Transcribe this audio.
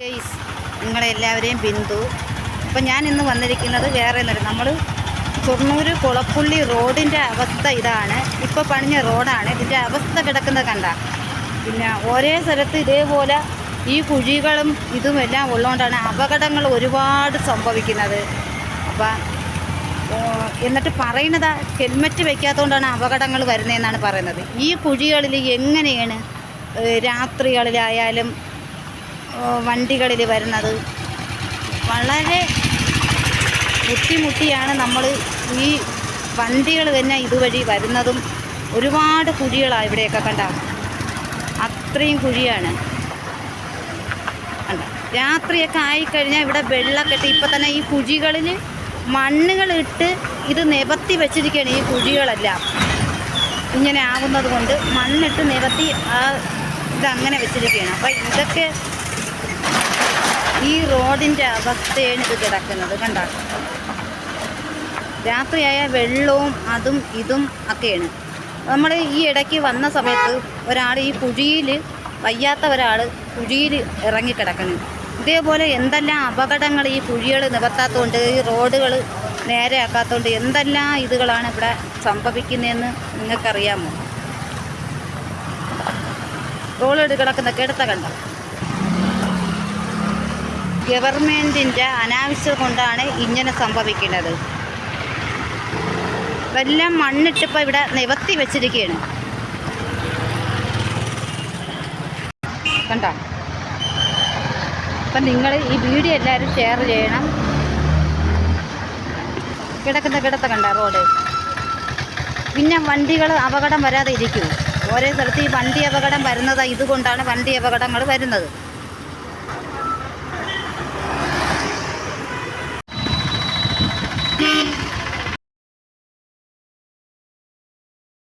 Guys നിങ്ങളെല്ലാവരെയും ബിന്ദു. അപ്പം ഞാൻ ഇന്ന് വന്നിരിക്കുന്നത് വേറെ ഒന്നുമില്ല നമ്മൾ ഷൊർണൂർ കുളപ്പുള്ളി റോഡിന്റെ അവസ്ഥ ഇതാണ്. ഇപ്പോൾ പണിഞ്ഞ റോഡാണ് ഇതിന്റെ അവസ്ഥ കിടക്കുന്നത് കണ്ട. പിന്നെ ഒരേ സ്ഥലത്ത് ഇതേപോലെ ഈ കുഴികളും ഇതും എല്ലാം ഉള്ളതുകൊണ്ടാണ് അപകടങ്ങൾ ഒരുപാട് സംഭവിക്കുന്നത്. അപ്പം എന്നിട്ട് പറയുന്നത് ഹെൽമെറ്റ് വയ്ക്കാത്തതുകൊണ്ടാണ് അപകടങ്ങൾ വരുന്നതെന്നാണ് പറയുന്നത്. ഈ കുഴികളിൽ എങ്ങനെയാണ് രാത്രികളിലായാലും വണ്ടികളിൽ വരുന്നത്. വളരെ മുട്ടിമുട്ടിയാണ് നമ്മൾ ഈ വണ്ടികൾ തന്നെ ഇതുവഴി വരുന്നതും ഒരുപാട് കുഴികളാണ് ഇവിടെയൊക്കെ കണ്ട. അത്രയും കുഴിയാണ്. രാത്രിയൊക്കെ ആയിക്കഴിഞ്ഞാൽ ഇവിടെ വെള്ളക്കെട്ട് ഇപ്പം തന്നെ ഈ കുഴികളിൽ മണ്ണുകളിട്ട് ഇത് നികത്തി വെച്ചിരിക്കുകയാണ് ഈ കുഴികളെല്ലാം. ഇങ്ങനെ ആവുന്നത് കൊണ്ട് മണ്ണിട്ട് നികത്തി ആ ഇതങ്ങനെ വെച്ചിരിക്കുകയാണ് അപ്പം ഇതൊക്കെ ഈ റോഡിന്റെ അവസ്ഥയാണ് ഇത് കിടക്കുന്നത് കണ്ട? രാത്രിയായ വെള്ളവും അതും ഇതും ഒക്കെയാണ്. നമ്മൾ ഈ ഇടയ്ക്ക് വന്ന സമയത്ത് ഒരാൾ ഈ കുഴിയിൽ വയ്യാത്ത ഒരാൾ കുഴിയിൽ ഇറങ്ങിക്കിടക്കുന്നു ഇതേപോലെ എന്തെല്ലാം അപകടങ്ങൾ ഈ കുഴികൾ നികത്താത്തതുകൊണ്ട് ഈ റോഡുകൾ നേരെയാക്കാത്തതുകൊണ്ട് എന്തെല്ലാം ഇതുകളാണ് ഇവിടെ സംഭവിക്കുന്നതെന്ന് നിങ്ങൾക്കറിയാമോ? റോഡ് കിടക്കുന്ന കിടത്ത കണ്ടോ? ഗവൺമെന്റിന്റെ അനാവശ്യം കൊണ്ടാണ് ഇങ്ങനെ സംഭവിക്കുന്നത്. എല്ലാം മണ്ണിട്ടിപ്പോൾ ഇവിടെ നിവർത്തി വെച്ചിരിക്കുകയാണ്. കണ്ടോ? അപ്പം നിങ്ങൾ ഈ വീഡിയോ എല്ലാവരും ഷെയർ ചെയ്യണം. കിടക്കുന്ന കിടത്ത കണ്ട റോഡ്? പിന്നെ വണ്ടികൾ അപകടം വരാതെ ഇരിക്കും. ഓരോ സ്ഥലത്ത് ഈ വണ്ടി അപകടം വരുന്നത് ഇതുകൊണ്ടാണ് വണ്ടി അപകടങ്ങൾ വരുന്നത്.